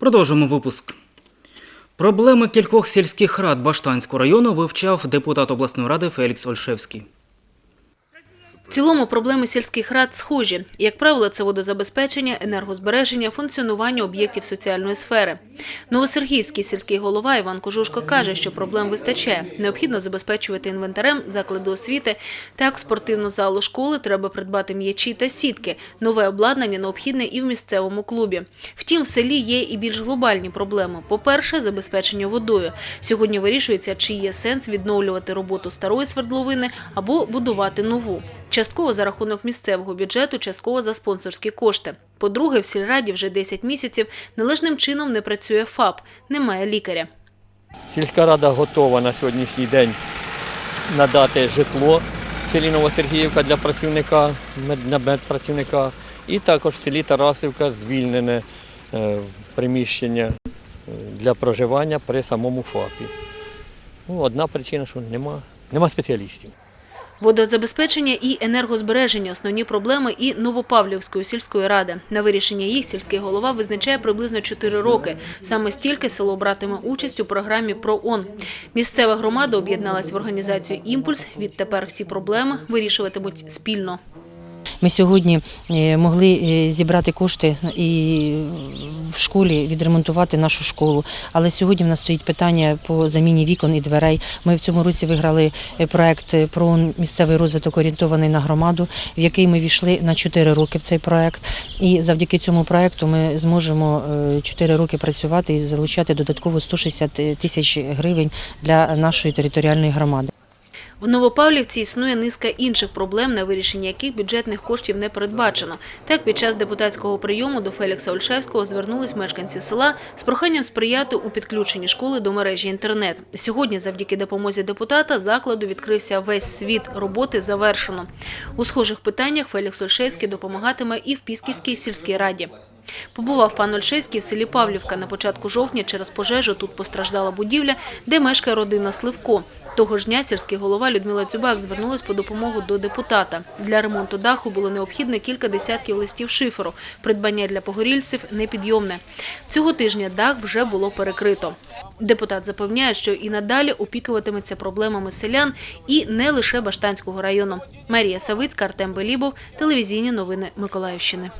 Продовжуємо випуск. Проблеми кількох сільських рад Баштанського району вивчав депутат обласної ради Фелікс Ольшевський. В цілому проблеми сільських рад схожі. Як правило, це водозабезпечення, енергозбереження, функціонування об'єктів соціальної сфери. Новосергіївський сільський голова Іван Кожушко каже, що проблем вистачає. Необхідно забезпечувати інвентарем заклади освіти. Так, спортивну залу школи треба придбати м'ячі та сітки. Нове обладнання необхідне і в місцевому клубі. Втім, в селі є і більш глобальні проблеми. По-перше, забезпечення водою. Сьогодні вирішується, чи є сенс відновлювати роботу старої свердловини або будувати нову. Частково за рахунок місцевого бюджету, частково за спонсорські кошти. По-друге, в сільраді вже 10 місяців належним чином не працює ФАП, немає лікаря. Сільська рада готова на сьогоднішній день надати житло в селі Новосергіївка для працівника, медпрацівника. І також в селі Тарасівка звільнене е, приміщення е, для проживання при самому ФАПі. Ну, одна причина, що нема, нема спеціалістів. Водозабезпечення і енергозбереження – основні проблеми і Новопавлівської сільської ради. На вирішення їх сільський голова визначає приблизно 4 роки. Саме стільки село братиме участь у програмі «ПРООН». Місцева громада об'єдналась в організацію «Імпульс». Відтепер всі проблеми вирішуватимуть спільно. Ми сьогодні е, могли е, зібрати кошти і в школі відремонтувати нашу школу. Але сьогодні в нас стоїть питання по заміні вікон і дверей. Ми в цьому році виграли е, проект про місцевий розвиток орієнтований на громаду, в який ми війшли на 4 роки в цей проект. І завдяки цьому проекту ми зможемо 4 роки працювати і залучати додатково 160 тисяч гривень для нашої територіальної громади. В Новопавлівці існує низка інших проблем, на вирішення яких бюджетних коштів не передбачено. Так, під час депутатського прийому до Фелікса Ольшевського звернулись мешканці села з проханням сприяти у підключенні школи до мережі інтернет. Сьогодні, завдяки допомозі депутата, закладу відкрився весь світ. Роботи завершено. У схожих питаннях Фелікс Ольшевський допомагатиме і в Пісківській сільській раді. Побував пан Ольшевський в селі Павлівка. На початку жовтня через пожежу тут постраждала будівля, де мешкає родина Сливко. Того ж дня сільський голова Людмила Цюбак звернулась по допомогу до депутата. Для ремонту даху було необхідно кілька десятків листів шиферу. Придбання для погорільців непідйомне. Цього тижня дах вже було перекрито. Депутат запевняє, що і надалі опікуватиметься проблемами селян і не лише Баштанського району. Марія Савицька, Артем Белібов, телевізійні новини Миколаївщини.